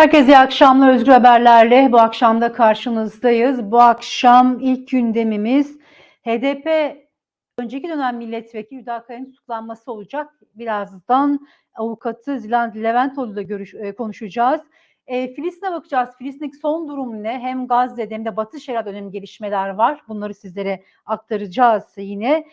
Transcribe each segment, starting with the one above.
Herkese iyi akşamlar Özgür Haberler'le. Bu akşam da karşınızdayız. Bu akşam ilk gündemimiz HDP önceki dönem milletvekili Hüdakaya'nın tutuklanması olacak. Birazdan avukatı Zilan Leventoğlu ile görüş, e, konuşacağız. E, Filistin'e bakacağız. Filistin'deki son durum ne? Hem Gazze'de hem de Batı Şeria'da önemli gelişmeler var. Bunları sizlere aktaracağız yine.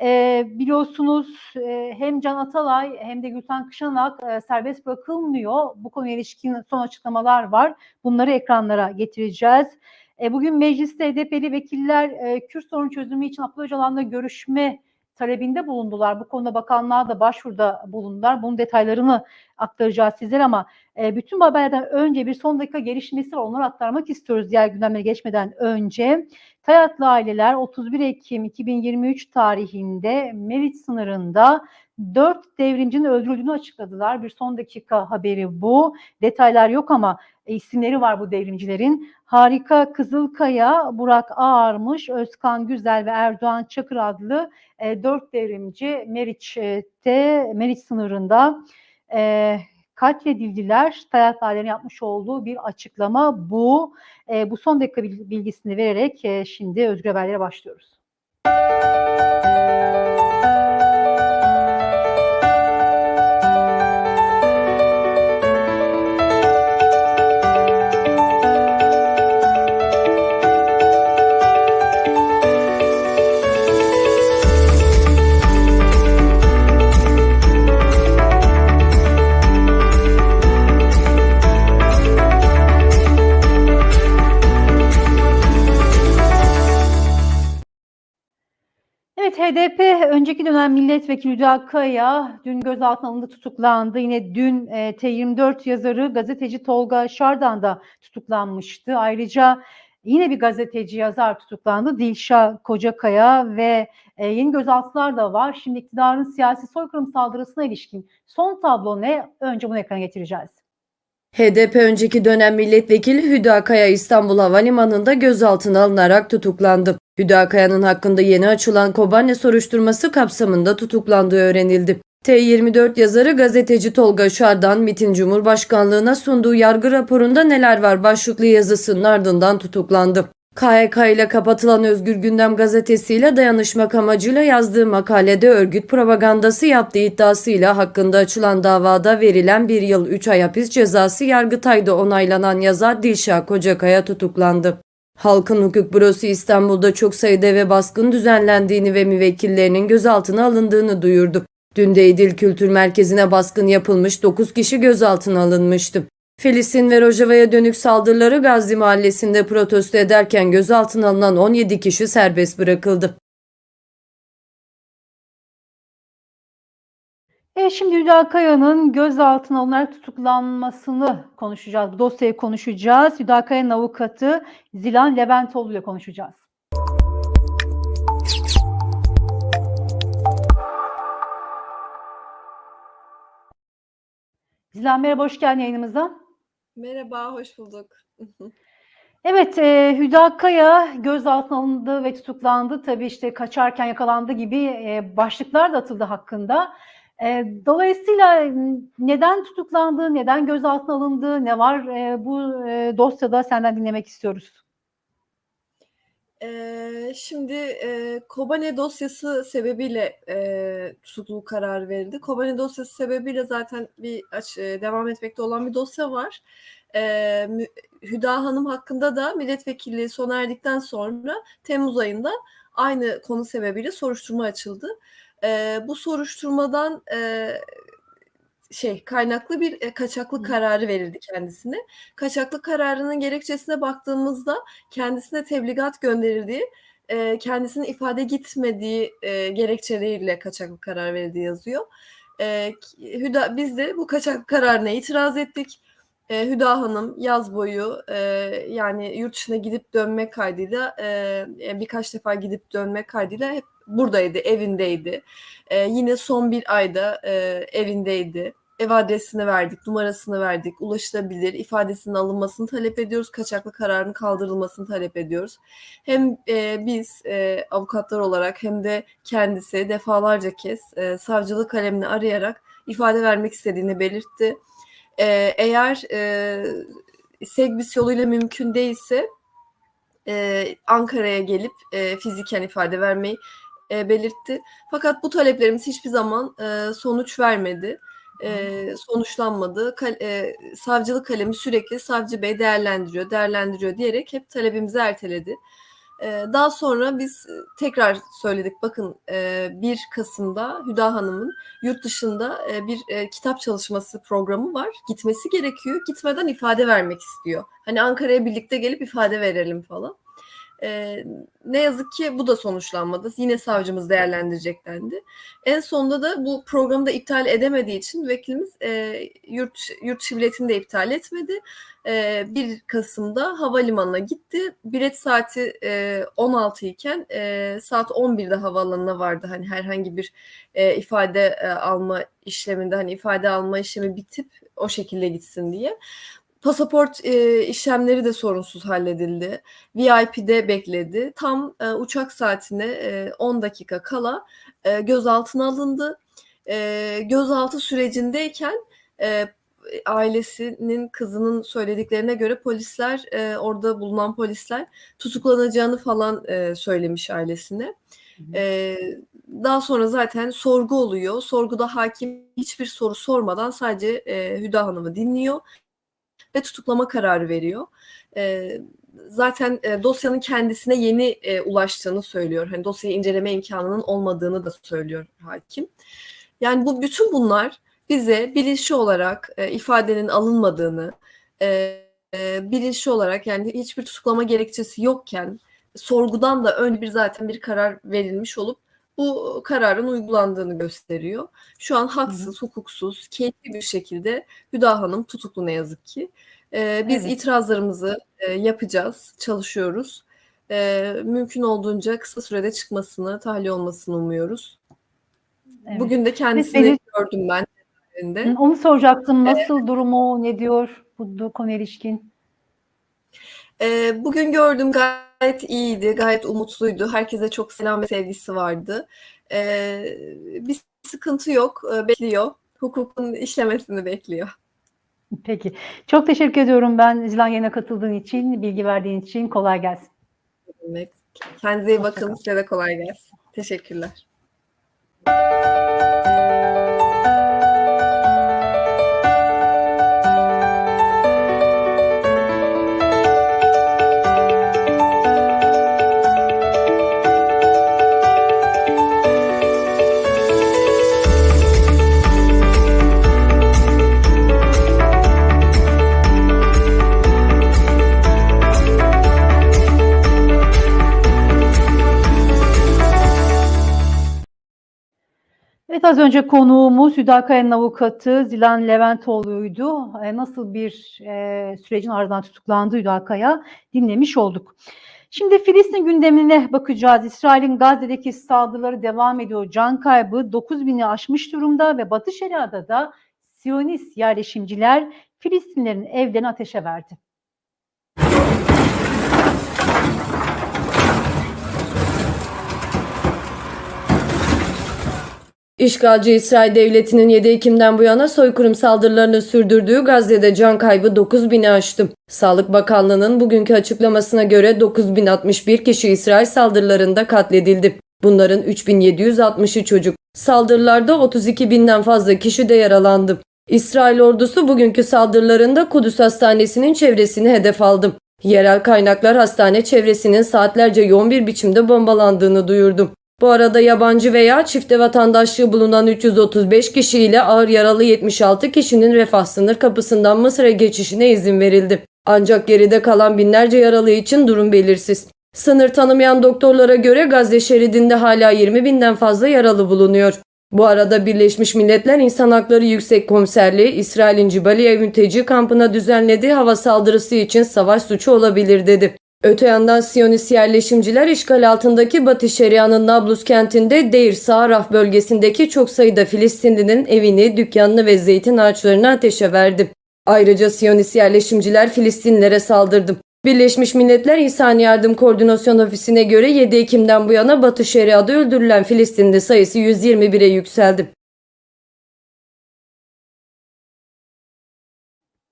E, biliyorsunuz e, hem Can Atalay hem de Gülten Kışanak e, serbest bırakılmıyor. Bu konuya ilişkin son açıklamalar var. Bunları ekranlara getireceğiz. E, bugün mecliste HDP'li vekiller e, Kürt sorunu çözümü için Abdullah Öcalan'la görüşme talebinde bulundular. Bu konuda bakanlığa da başvuruda bulundular. Bunun detaylarını aktaracağız sizlere ama e, bütün bu haberlerden önce bir son dakika gelişmesi var. Onları aktarmak istiyoruz diğer gündemlere geçmeden önce. Tayatlı aileler 31 Ekim 2023 tarihinde Meriç sınırında 4 devrimcinin öldürüldüğünü açıkladılar. Bir son dakika haberi bu. Detaylar yok ama isimleri var bu devrimcilerin. Harika Kızılkaya, Burak Ağarmış, Özkan Güzel ve Erdoğan Çakır adlı e, 4 devrimci Meriç'te, Meriç sınırında e, katledildiler. Aile'nin yapmış olduğu bir açıklama bu. E, bu son dakika bilgisini vererek e, şimdi Özgür Haberler'e başlıyoruz. Evet milletvekili Hüda Kaya dün gözaltına alındı tutuklandı. Yine dün e, T24 yazarı gazeteci Tolga Şardan da tutuklanmıştı. Ayrıca yine bir gazeteci yazar tutuklandı. Dilşah Kocakaya ve e, yeni gözaltılar da var. Şimdi iktidarın siyasi soykırım saldırısına ilişkin son tablo ne? Önce bunu ekrana getireceğiz. HDP önceki dönem milletvekili Hüda Kaya İstanbul Havalimanı'nda gözaltına alınarak tutuklandı. Hüda Kaya'nın hakkında yeni açılan Kobane soruşturması kapsamında tutuklandığı öğrenildi. T24 yazarı gazeteci Tolga Şardan, MİT'in Cumhurbaşkanlığına sunduğu yargı raporunda neler var başlıklı yazısının ardından tutuklandı. KHK ile kapatılan Özgür Gündem gazetesiyle dayanışmak amacıyla yazdığı makalede örgüt propagandası yaptığı iddiasıyla hakkında açılan davada verilen bir yıl 3 ay hapis cezası Yargıtay'da onaylanan yazar Dilşah Kocakaya tutuklandı. Halkın Hukuk Bürosu İstanbul'da çok sayıda eve baskın düzenlendiğini ve müvekkillerinin gözaltına alındığını duyurdu. Dün de İdil Kültür Merkezi'ne baskın yapılmış 9 kişi gözaltına alınmıştı. Filistin ve Rojava'ya dönük saldırıları Gazze mahallesinde protesto ederken gözaltına alınan 17 kişi serbest bırakıldı. E şimdi Hüda Kaya'nın gözaltına alınarak tutuklanmasını konuşacağız. Bu dosyayı konuşacağız. Hüda Kaya'nın avukatı Zilan Leventoğlu ile konuşacağız. Zilan merhaba, hoş geldin yayınımıza. Merhaba, hoş bulduk. Evet, e, Hüda Kaya gözaltına alındı ve tutuklandı. Tabii işte kaçarken yakalandı gibi e, başlıklar da atıldı hakkında. E, dolayısıyla neden tutuklandı, neden gözaltına alındı, ne var e, bu e, dosyada senden dinlemek istiyoruz. Ee, şimdi e, Kobane dosyası sebebiyle e, tutukluluk kararı verildi. Kobane dosyası sebebiyle zaten bir devam etmekte olan bir dosya var. E, Hüda Hanım hakkında da milletvekilliği sona erdikten sonra Temmuz ayında aynı konu sebebiyle soruşturma açıldı. E, bu soruşturmadan e, şey kaynaklı bir e, kaçaklık kararı verildi kendisine. Kaçaklık kararının gerekçesine baktığımızda kendisine tebligat gönderildiği, e, kendisinin ifade gitmediği e, gerekçeleriyle kaçaklık kararı verildiği yazıyor. E, Hüda biz de bu kaçaklık kararına itiraz ettik. E, Hüda Hanım yaz boyu e, yani yurt dışına gidip dönme kaydıyla e, birkaç defa gidip dönme kaydıyla hep buradaydı, evindeydi. E, yine son bir ayda e, evindeydi. ev adresini verdik, numarasını verdik, ulaşılabilir, ifadesinin alınmasını talep ediyoruz, kaçaklı kararın kaldırılmasını talep ediyoruz. Hem e, biz e, avukatlar olarak hem de kendisi defalarca kez e, savcılık kalemini arayarak ifade vermek istediğini belirtti. E, eğer e, Segbis yoluyla mümkün değilse e, Ankara'ya gelip e, fiziken ifade vermeyi e, belirtti. Fakat bu taleplerimiz hiçbir zaman e, sonuç vermedi. E, sonuçlanmadı. Kal- e, savcılık kalemi sürekli savcı bey değerlendiriyor, değerlendiriyor diyerek hep talebimizi erteledi. E, daha sonra biz e, tekrar söyledik. Bakın e, 1 Kasım'da Hüda Hanım'ın yurt dışında e, bir e, kitap çalışması programı var. Gitmesi gerekiyor. Gitmeden ifade vermek istiyor. Hani Ankara'ya birlikte gelip ifade verelim falan. E, ne yazık ki bu da sonuçlanmadı. Yine savcımız değerlendirecek dendi. En sonunda da bu programı da iptal edemediği için vekilimiz e, yurt, yurt dışı biletini de iptal etmedi. E, 1 Kasım'da havalimanına gitti. Bilet saati e, 16 iken e, saat 11'de havaalanına vardı. Hani herhangi bir e, ifade e, alma işleminde hani ifade alma işlemi bitip o şekilde gitsin diye. Pasaport e, işlemleri de sorunsuz halledildi. VIP'de bekledi. Tam e, uçak saatine e, 10 dakika kala e, gözaltına alındı. E, gözaltı sürecindeyken e, ailesinin kızının söylediklerine göre polisler e, orada bulunan polisler tutuklanacağını falan e, söylemiş ailesine. E, daha sonra zaten sorgu oluyor. Sorguda hakim hiçbir soru sormadan sadece e, Hüda Hanım'ı dinliyor ve tutuklama kararı veriyor. E, zaten e, dosyanın kendisine yeni e, ulaştığını söylüyor. Hani dosyayı inceleme imkanının olmadığını da söylüyor hakim. Yani bu bütün bunlar bize bilinçli olarak e, ifadenin alınmadığını, e, bilinçli olarak yani hiçbir tutuklama gerekçesi yokken sorgudan da önce bir zaten bir karar verilmiş olup bu kararın uygulandığını gösteriyor. Şu an haksız, hukuksuz, keyifli bir şekilde Hüda Hanım tutuklu ne yazık ki. E, biz Evet. itirazlarımızı e, yapacağız, çalışıyoruz. E, mümkün olduğunca kısa sürede çıkmasını, tahliye olmasını umuyoruz. Evet. Bugün de kendisini Benim- gördüm ben. Onu soracaktım. Nasıl durumu, ne diyor bu, konuya ilişkin? Ee, bugün gördüm gayet iyiydi, gayet umutluydu. Herkese çok selam ve sevgisi vardı. Ee, bir sıkıntı yok, ee, bekliyor. Hukukun işlemesini bekliyor. Peki. Çok teşekkür ediyorum ben Zilan yayına katıldığın için, bilgi verdiğin için. Kolay gelsin. demek. Kendinize iyi bakın, size de kolay gelsin. Teşekkürler. Evet az önce konuğumuz Hüdakaya'nın avukatı Zilan Leventoğlu'ydu. E, Nasıl bir e, sürecin ardından tutuklandı Hüdakaya dinlemiş olduk. Şimdi Filistin gündemine bakacağız. İsrail'in Gazze'deki saldırıları devam ediyor. Can kaybı 9000'i aşmış durumda ve Batı Şeria'da da Siyonist yerleşimciler Filistinlerin evlerini ateşe verdi. İşgalci İsrail Devleti'nin 7 Ekim'den bu yana soykırım saldırılarını sürdürdüğü Gazze'de can kaybı 9000'i aştı. Sağlık Bakanlığı'nın bugünkü açıklamasına göre 9061 kişi İsrail saldırılarında katledildi. Bunların 3760'ı çocuk. Saldırılarda 32 binden fazla kişi de yaralandı. İsrail ordusu bugünkü saldırılarında Kudüs Hastanesi'nin çevresini hedef aldı. Yerel kaynaklar hastane çevresinin saatlerce yoğun bir biçimde bombalandığını duyurdu. Bu arada yabancı veya çifte vatandaşlığı bulunan 335 kişi ile ağır yaralı 76 kişinin refah sınır kapısından Mısır'a geçişine izin verildi. Ancak geride kalan binlerce yaralı için durum belirsiz. Sınır tanımayan doktorlara göre Gazze şeridinde hala 20 binden fazla yaralı bulunuyor. Bu arada Birleşmiş Milletler İnsan Hakları Yüksek Komiserliği İsrail'in Cibaliye mülteci kampına düzenlediği hava saldırısı için savaş suçu olabilir dedi. Öte yandan Siyonist yerleşimciler işgal altındaki Batı Şeria'nın Nablus kentinde Deir Saraf bölgesindeki çok sayıda Filistinlinin evini, dükkanını ve zeytin ağaçlarını ateşe verdi. Ayrıca Siyonist yerleşimciler Filistinlilere saldırdı. Birleşmiş Milletler İnsan Yardım Koordinasyon Ofisi'ne göre 7 Ekim'den bu yana Batı Şeria'da öldürülen Filistinli sayısı 121'e yükseldi.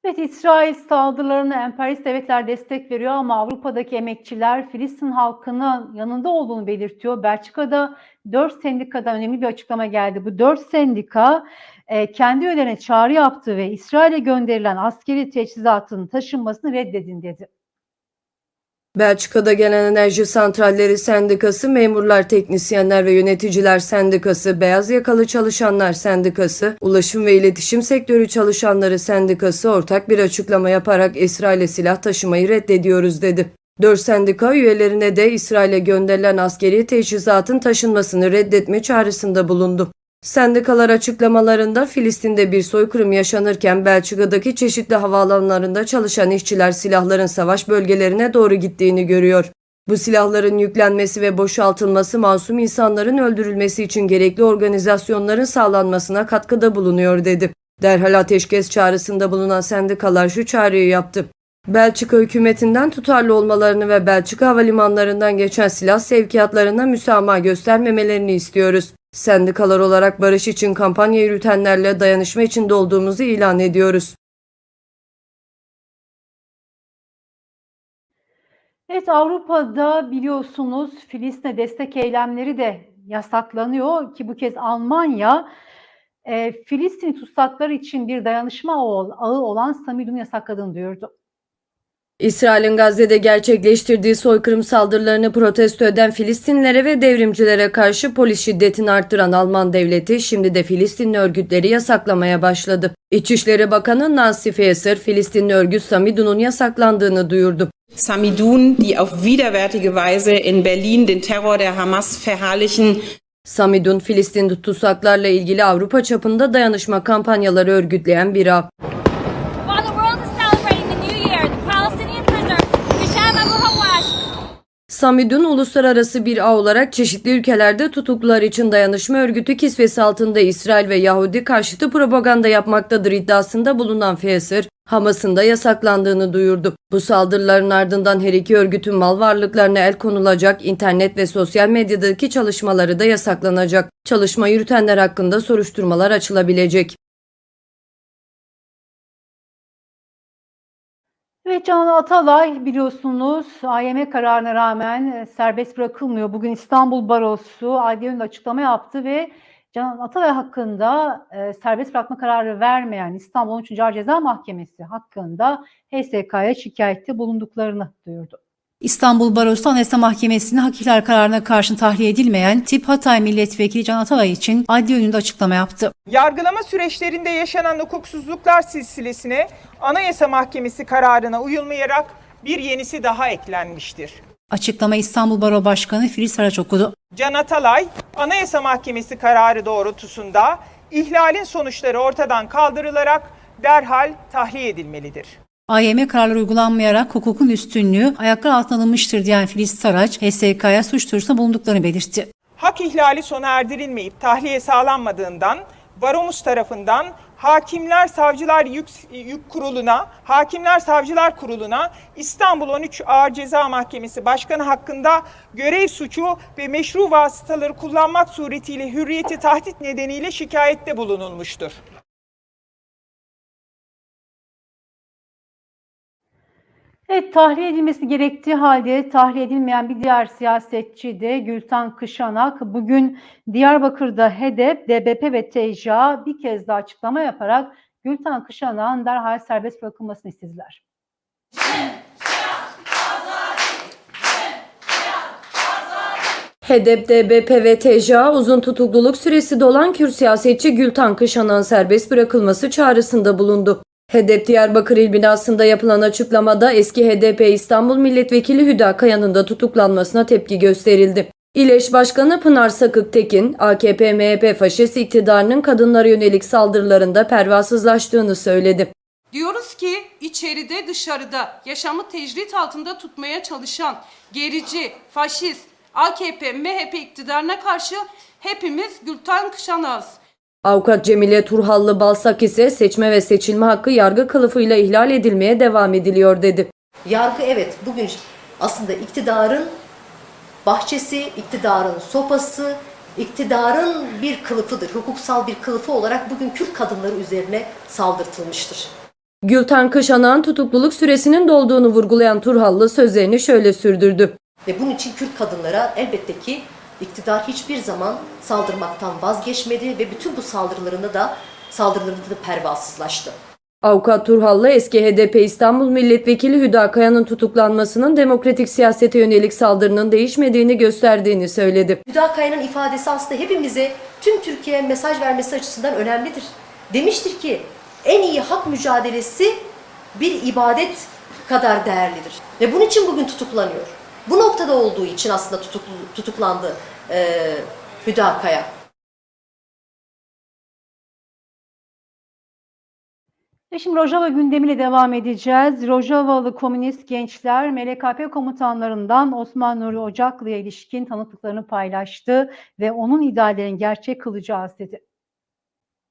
Evet, İsrail saldırılarına emperyalist devletler destek veriyor ama Avrupa'daki emekçiler Filistin halkının yanında olduğunu belirtiyor. Belçika'da 4 sendikadan önemli bir açıklama geldi. Bu 4 sendika e, kendi üyelerine çağrı yaptı ve İsrail'e gönderilen askeri teçhizatın taşınmasını reddedin dedi. Belçika'da gelen enerji santralleri sendikası, memurlar, teknisyenler ve yöneticiler sendikası, beyaz yakalı çalışanlar sendikası, ulaşım ve iletişim sektörü çalışanları sendikası ortak bir açıklama yaparak İsrail'e silah taşımayı reddediyoruz dedi. Dört sendika üyelerine de İsrail'e gönderilen askeri teçhizatın taşınmasını reddetme çağrısında bulundu. Sendikalar açıklamalarında Filistin'de bir soykırım yaşanırken Belçika'daki çeşitli havaalanlarında çalışan işçiler silahların savaş bölgelerine doğru gittiğini görüyor. Bu silahların yüklenmesi ve boşaltılması masum insanların öldürülmesi için gerekli organizasyonların sağlanmasına katkıda bulunuyor dedi. Derhal ateşkes çağrısında bulunan sendikalar şu çağrıyı yaptı. Belçika hükümetinden tutarlı olmalarını ve Belçika havalimanlarından geçen silah sevkiyatlarına müsamaha göstermemelerini istiyoruz. Sendikalar olarak barış için kampanya yürütenlerle dayanışma içinde olduğumuzu ilan ediyoruz. Evet Avrupa'da biliyorsunuz Filistin'e destek eylemleri de yasaklanıyor ki bu kez Almanya e, Filistin tutsakları için bir dayanışma ağı olan Samidun'u yasakladığını duyurdu. İsrail'in Gazze'de gerçekleştirdiği soykırım saldırılarını protesto eden Filistinlilere ve devrimcilere karşı polis şiddetini arttıran Alman devleti şimdi de Filistinli örgütleri yasaklamaya başladı. İçişleri Bakanı Nancy Faeser, Filistinli örgüt Samidun'un yasaklandığını duyurdu. Samidun, die auf widerwärtige Weise in Berlin den Terror der Hamas verherrlichen, Samidun, Filistin tutsaklarla ilgili Avrupa çapında dayanışma kampanyaları örgütleyen bir ağ. Samidun uluslararası bir ağ olarak çeşitli ülkelerde tutuklular için dayanışma örgütü kisvesi altında İsrail ve Yahudi karşıtı propaganda yapmaktadır iddiasında bulunan Faeser, Hamas'ın da yasaklandığını duyurdu. Bu saldırıların ardından her iki örgütün mal varlıklarına el konulacak, internet ve sosyal medyadaki çalışmaları da yasaklanacak. Çalışma yürütenler hakkında soruşturmalar açılabilecek. Evet Canan Atalay biliyorsunuz AYM kararına rağmen e, serbest bırakılmıyor. Bugün İstanbul Barosu önünde açıklama yaptı ve Canan Atalay hakkında e, serbest bırakma kararı vermeyen İstanbul 13. Ağır Ceza Mahkemesi hakkında HSK'ya şikayette bulunduklarını duyurdu. İstanbul Barosu Anayasa Mahkemesi'nin hak ihlal kararına karşı tahliye edilmeyen Tip Hatay Milletvekili Can Atalay için adliye önünde açıklama yaptı. Yargılama süreçlerinde yaşanan hukuksuzluklar silsilesine Anayasa Mahkemesi kararına uyulmayarak bir yenisi daha eklenmiştir. Açıklama İstanbul Baro Başkanı Filiz Saraç okudu. Can Atalay, Anayasa Mahkemesi kararı doğrultusunda ihlalin sonuçları ortadan kaldırılarak derhal tahliye edilmelidir. AYM kararları uygulanmayarak hukukun üstünlüğü ayaklar altına alınmıştır diyen Filiz Saraç, HSK'ya suç duyurusunda bulunduklarını belirtti. Hak ihlali sona erdirilmeyip tahliye sağlanmadığından Baromuz tarafından Hakimler Savcılar Yük, Yük Kurulu'na, Hakimler Savcılar Kurulu'na İstanbul 13 Ağır Ceza Mahkemesi Başkanı hakkında görev suçu ve meşru vasıtaları kullanmak suretiyle hürriyeti tahdit nedeniyle şikayette bulunulmuştur. Evet, tahliye edilmesi gerektiği halde tahliye edilmeyen bir diğer siyasetçi de Gülten Kışanak bugün Diyarbakır'da HEDEP, DBP ve TCA bir kez daha açıklama yaparak Gülten Kışanak'ın derhal serbest bırakılmasını istediler. HDP, DBP ve TCA uzun tutukluluk süresi dolan Kürt siyasetçi Gültan Kışanak'ın serbest bırakılması çağrısında bulundu. HDP Diyarbakır İl binasında yapılan açıklamada eski HDP İstanbul Milletvekili Hüda Kaya'nın da tutuklanmasına tepki gösterildi. İleş Başkanı Pınar Sakık Tekin, AKP-MHP faşist iktidarının kadınlara yönelik saldırılarında pervasızlaştığını söyledi. Diyoruz ki içeride dışarıda yaşamı tecrit altında tutmaya çalışan gerici, faşist, AKP, MHP iktidarına karşı hepimiz Gülten Kışanağız. Avukat Cemile Turhallı Balsak ise seçme ve seçilme hakkı yargı kılıfıyla ihlal edilmeye devam ediliyor dedi. Yargı evet bugün aslında iktidarın bahçesi, iktidarın sopası, iktidarın bir kılıfıdır. Hukuksal bir kılıfı olarak bugün Kürt kadınları üzerine saldırtılmıştır. Gülten Kışanak'ın tutukluluk süresinin dolduğunu vurgulayan Turhallı sözlerini şöyle sürdürdü. Ve bunun için Kürt kadınlara elbette ki iktidar hiçbir zaman saldırmaktan vazgeçmedi ve bütün bu saldırılarında da saldırılarında da pervasızlaştı. Avukat Turhallı eski HDP İstanbul Milletvekili Hüda Kaya'nın tutuklanmasının demokratik siyasete yönelik saldırının değişmediğini gösterdiğini söyledi. Hüdakaya'nın ifadesi aslında hepimize tüm Türkiye'ye mesaj vermesi açısından önemlidir. Demiştir ki en iyi hak mücadelesi bir ibadet kadar değerlidir. Ve bunun için bugün tutuklanıyor. Bu noktada olduğu için aslında tutuklu, tutuklandı e, Hüdakaya. Şimdi Rojava gündemiyle devam edeceğiz. Rojavalı komünist gençler MLKP komutanlarından Osman Nuri Ocaklı'ya ilişkin tanıklıklarını paylaştı ve onun ideallerini gerçek kılacağız dedi.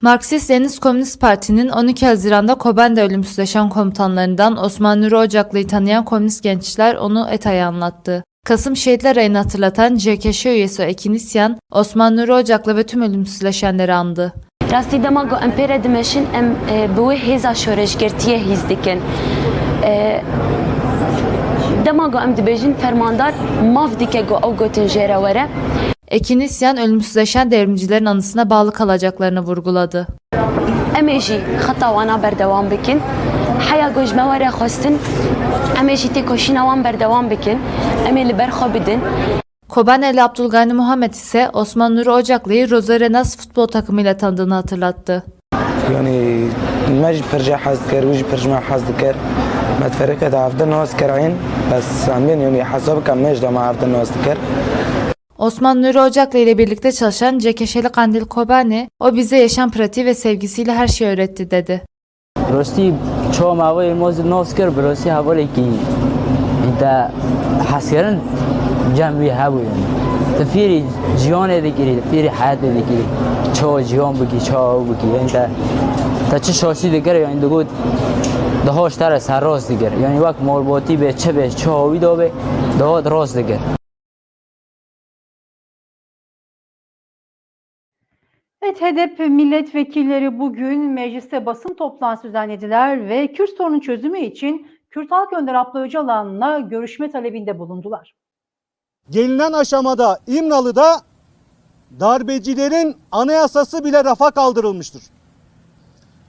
Marksist Yeniz Komünist Parti'nin 12 Haziran'da Koben'de ölümsüzleşen komutanlarından Osman Nuri Ocaklı'yı tanıyan komünist gençler onu ETA'ya anlattı. Kasım Şehitler Ayı'nı hatırlatan CKŞ üyesi Ekin Osman Nuri Ocaklı ve tüm ölümsüzleşenleri andı. Rastî dema got em pêre dimeşin em e, bi wê dema go em dibêjin fermandar mav dike go ew gotin jêrewere Ekinisyan ölümsüzleşen devrimcilerin anısına bağlı kalacaklarını vurguladı. Em jî xeta wana berdewam bikin. Heya gojme were xwestin. Em jî têkoşîna wan berdewam bikin. Em ê li ber xwe bidin. Kobaneli Abdülgani Muhammed ise Osman Nuri Ocaklı'yı Rosarenas futbol takımıyla tanıdığını hatırlattı. Yani mecbir perce haz diker, vücü. ما تفرقت عفد الناس كرعين بس عاملين يعني حسابك عم ماجد مع عفد الناس ذكر Osman Nuri Ocaklı ile birlikte çalışan Cekeşeli Kandil Kobani, o bize yaşam pratiği ve sevgisiyle her şeyi öğretti dedi. راستی چهار موای موز ناز کرد براستی حوالی که انت حسیرن جمعی هبو یعنی تفیری جیان تفیری حیات دیگری. چه جیان بگی چه بگی. یعنی تا چه شاسی دیگر یعنی دهاش تر سر راست دیگر یعنی وقت مربوطی به چه به چه هاوی دابه دهات راست دیگر Evet, HDP milletvekilleri bugün mecliste basın toplantısı düzenlediler ve Kürt sorunun çözümü için Kürt Halk Önderi Abla Öcalan'la görüşme talebinde bulundular. Gelinen aşamada İmralı'da darbecilerin anayasası bile rafa kaldırılmıştır.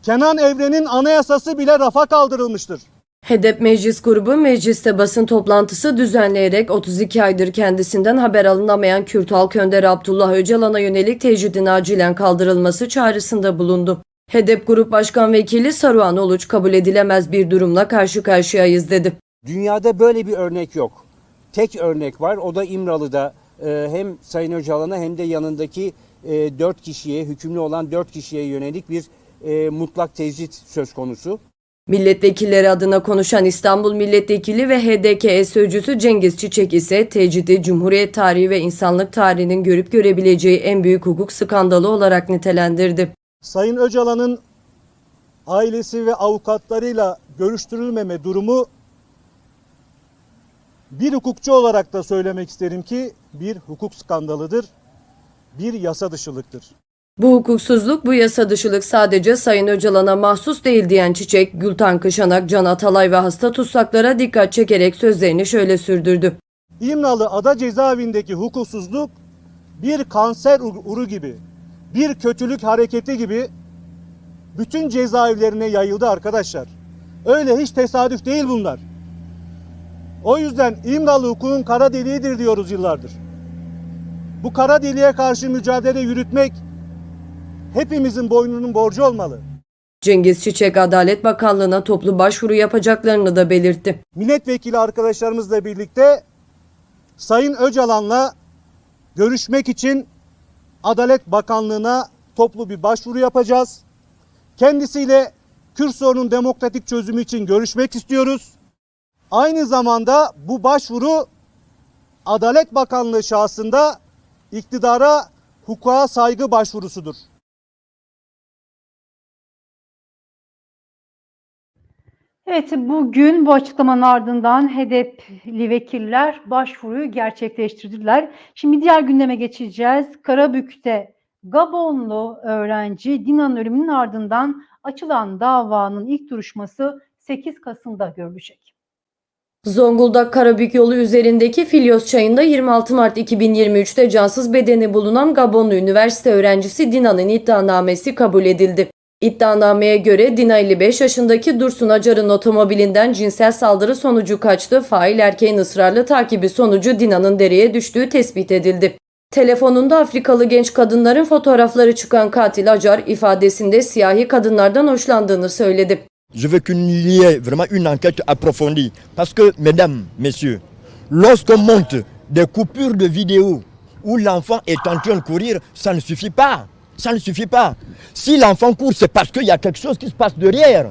Kenan Evren'in anayasası bile rafa kaldırılmıştır. HDP Meclis Grubu mecliste basın toplantısı düzenleyerek 32 aydır kendisinden haber alınamayan Kürt Halk Önderi Abdullah Öcalan'a yönelik tecridin acilen kaldırılması çağrısında bulundu. HDP Grup Başkan Vekili Saruhan Oluç kabul edilemez bir durumla karşı karşıyayız dedi. Dünyada böyle bir örnek yok. Tek örnek var o da İmralı'da e, hem Sayın Öcalan'a hem de yanındaki e, 4 kişiye hükümlü olan 4 kişiye yönelik bir e, mutlak tecrit söz konusu. Milletvekilleri adına konuşan İstanbul Milletvekili ve HDK sözcüsü Cengiz Çiçek ise tecridi Cumhuriyet tarihi ve insanlık tarihinin görüp görebileceği en büyük hukuk skandalı olarak nitelendirdi. Sayın Öcalan'ın ailesi ve avukatlarıyla görüştürülmeme durumu bir hukukçu olarak da söylemek isterim ki bir hukuk skandalıdır, bir yasa dışılıktır. Bu hukuksuzluk, bu yasa dışılık sadece Sayın Öcalan'a mahsus değil diyen Çiçek, Gültan Kışanak, Can Atalay ve hasta tutsaklara dikkat çekerek sözlerini şöyle sürdürdü. İmralı Ada Cezaevindeki hukuksuzluk bir kanser uru gibi, bir kötülük hareketi gibi bütün cezaevlerine yayıldı arkadaşlar. Öyle hiç tesadüf değil bunlar. O yüzden İmralı hukukun kara deliğidir diyoruz yıllardır. Bu kara deliğe karşı mücadele yürütmek hepimizin boynunun borcu olmalı. Cengiz Çiçek Adalet Bakanlığı'na toplu başvuru yapacaklarını da belirtti. Milletvekili arkadaşlarımızla birlikte Sayın Öcalan'la görüşmek için Adalet Bakanlığı'na toplu bir başvuru yapacağız. Kendisiyle Kürt sorunun demokratik çözümü için görüşmek istiyoruz. Aynı zamanda bu başvuru Adalet Bakanlığı şahsında iktidara hukuka saygı başvurusudur. Evet, bugün bu açıklamanın ardından HDP'li vekiller başvuruyu gerçekleştirdiler. Şimdi diğer gündeme geçeceğiz. Karabük'te Gabonlu öğrenci Dina'nın ölümünün ardından açılan davanın ilk duruşması 8 Kasım'da görülecek. Zonguldak Karabük yolu üzerindeki Filyos çayında 26 Mart 2023'te cansız bedeni bulunan Gabonlu üniversite öğrencisi Dina'nın iddianamesi kabul edildi. İddianameye göre Dina 55 yaşındaki Dursun Acar'ın otomobilinden cinsel saldırı sonucu kaçtı. Fail erkeğin ısrarlı takibi sonucu Dina'nın dereye düştüğü tespit edildi. Telefonunda Afrikalı genç kadınların fotoğrafları çıkan katil Acar ifadesinde siyahi kadınlardan hoşlandığını söyledi. Je veux qu'il y ait vraiment une enquête approfondie. Parce que, mesdames, messieurs, lorsqu'on monte des coupures de vidéos où l'enfant est en train de courir, ça ne suffit pas. Ça ne suffit pas. Si l'enfant court, c'est parce qu'il y a quelque chose qui se passe derrière.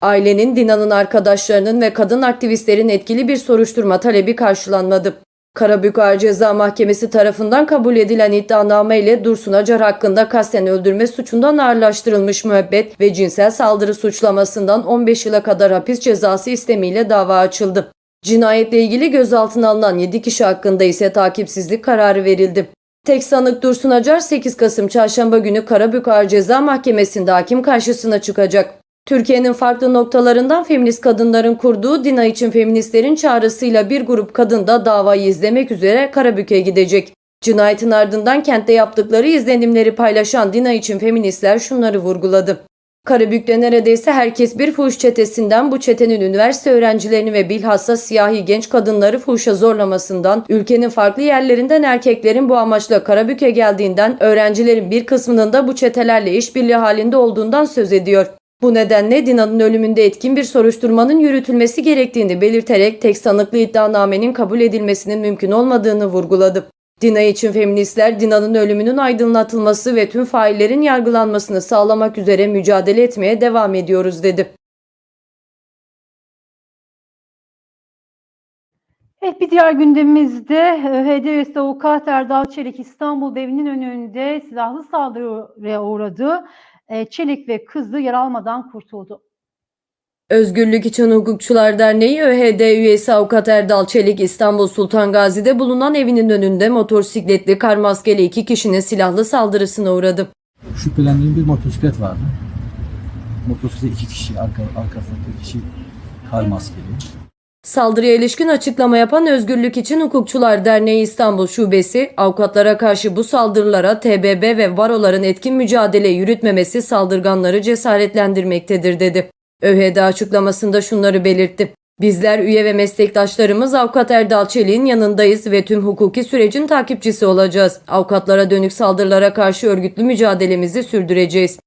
Ailenin, Dina'nın arkadaşlarının ve kadın aktivistlerin etkili bir soruşturma talebi karşılanmadı. Karabük Ağır Ceza Mahkemesi tarafından kabul edilen iddianame ile Dursun Acar hakkında kasten öldürme suçundan ağırlaştırılmış müebbet ve cinsel saldırı suçlamasından 15 yıla kadar hapis cezası istemiyle dava açıldı. Cinayetle ilgili gözaltına alınan 7 kişi hakkında ise takipsizlik kararı verildi. Tek sanık Dursun Acar 8 Kasım Çarşamba günü Karabük Ağır Ceza Mahkemesi'nde hakim karşısına çıkacak. Türkiye'nin farklı noktalarından feminist kadınların kurduğu Dina için feministlerin çağrısıyla bir grup kadın da davayı izlemek üzere Karabük'e gidecek. Cinayetin ardından kentte yaptıkları izlenimleri paylaşan Dina için feministler şunları vurguladı. Karabük'te neredeyse herkes bir fuhuş çetesinden bu çetenin üniversite öğrencilerini ve bilhassa siyahi genç kadınları fuhuşa zorlamasından, ülkenin farklı yerlerinden erkeklerin bu amaçla Karabük'e geldiğinden, öğrencilerin bir kısmının da bu çetelerle işbirliği halinde olduğundan söz ediyor. Bu nedenle Dina'nın ölümünde etkin bir soruşturmanın yürütülmesi gerektiğini belirterek tek sanıklı iddianamenin kabul edilmesinin mümkün olmadığını vurguladı. Dina için feministler Dina'nın ölümünün aydınlatılması ve tüm faillerin yargılanmasını sağlamak üzere mücadele etmeye devam ediyoruz dedi. Evet bir diğer gündemimizde e, HD üyesi avukat Erdal Çelik İstanbul evinin önünde silahlı saldırıya uğradı. E, Çelik ve kızı yer almadan kurtuldu. Özgürlük İçin Hukukçular Derneği ÖHD üyesi avukat Erdal Çelik İstanbul Sultan Gazi'de bulunan evinin önünde motosikletli kar maskeli iki kişinin silahlı saldırısına uğradı. Şüphelendiğim bir motosiklet vardı. Motosiklette iki kişi, arka, arkasındaki kişi kar maskeli. Saldırıya ilişkin açıklama yapan Özgürlük İçin Hukukçular Derneği İstanbul Şubesi, avukatlara karşı bu saldırılara TBB ve varoların etkin mücadele yürütmemesi saldırganları cesaretlendirmektedir dedi. ÖHD açıklamasında şunları belirtti. Bizler üye ve meslektaşlarımız Avukat Erdal Çelik'in yanındayız ve tüm hukuki sürecin takipçisi olacağız. Avukatlara dönük saldırılara karşı örgütlü mücadelemizi sürdüreceğiz.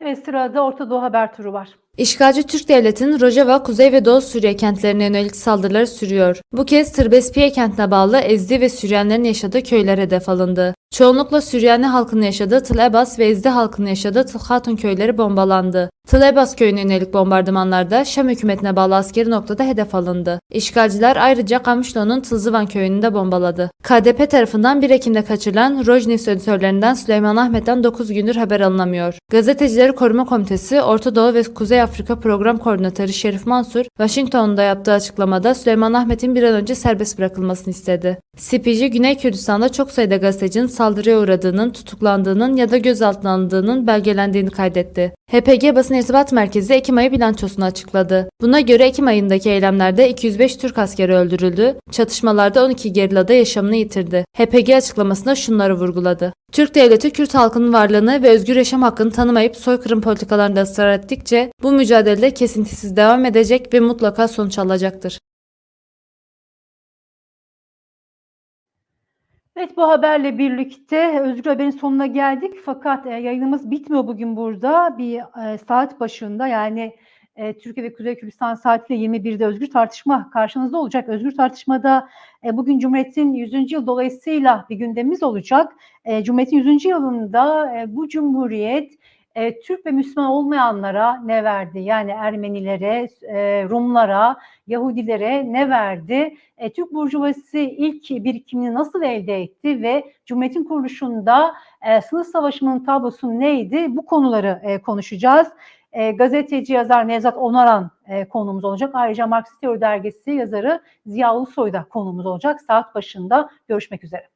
Evet sırada Orta Doğu haber turu var. İşgalci Türk Devleti'nin Rojava, Kuzey ve Doğu Suriye kentlerine yönelik saldırıları sürüyor. Bu kez Tırbespiye kentine bağlı Ezdi ve Süryanilerin yaşadığı köyler hedef alındı. Çoğunlukla Süryani halkının yaşadığı Tıl ve Ezdi halkının yaşadığı Tıl köyleri bombalandı. Tıl Ebas köyüne yönelik bombardımanlarda Şam hükümetine bağlı askeri noktada hedef alındı. İşgalciler ayrıca Kamışlo'nun Tılzıvan köyünü de bombaladı. KDP tarafından 1 Ekim'de kaçırılan Rojnews editörlerinden Süleyman Ahmet'ten 9 gündür haber alınamıyor. Gazetecileri Koruma Komitesi, Orta Doğu ve Kuzey Afrika Program Koordinatörü Şerif Mansur, Washington'da yaptığı açıklamada Süleyman Ahmet'in bir an önce serbest bırakılmasını istedi. CPJ, Güney Kürdistan'da çok sayıda gazetecinin saldırıya uğradığının, tutuklandığının ya da gözaltına alındığının belgelendiğini kaydetti. HPG Basın İrtibat Merkezi Ekim ayı bilançosunu açıkladı. Buna göre Ekim ayındaki eylemlerde 205 Türk askeri öldürüldü, çatışmalarda 12 gerillada yaşamını yitirdi. HPG açıklamasında şunları vurguladı. Türk devleti Kürt halkının varlığını ve özgür yaşam hakkını tanımayıp soykırım politikalarında ısrar ettikçe bu mücadelede kesintisiz devam edecek ve mutlaka sonuç alacaktır. Evet bu haberle birlikte Özgür Haber'in sonuna geldik. Fakat e, yayınımız bitmiyor bugün burada. Bir e, saat başında yani e, Türkiye ve Kuzey Kürdistan saatiyle 21'de özgür tartışma karşınızda olacak. Özgür tartışmada e, bugün Cumhuriyet'in 100. yıl dolayısıyla bir gündemimiz olacak. E, Cumhuriyet'in 100. yılında e, bu Cumhuriyet e, Türk ve Müslüman olmayanlara ne verdi? Yani Ermenilere, e, Rumlara, Yahudilere ne verdi? E, Türk Burjuvası ilk birikimini nasıl elde etti ve Cumhuriyet'in kuruluşunda e, sınıf savaşının tablosu neydi? Bu konuları e, konuşacağız. E, gazeteci yazar Nevzat Onaran e, konuğumuz olacak. Ayrıca Marksist Teori Dergisi yazarı Ziya Ulusoy da konuğumuz olacak. Saat başında görüşmek üzere.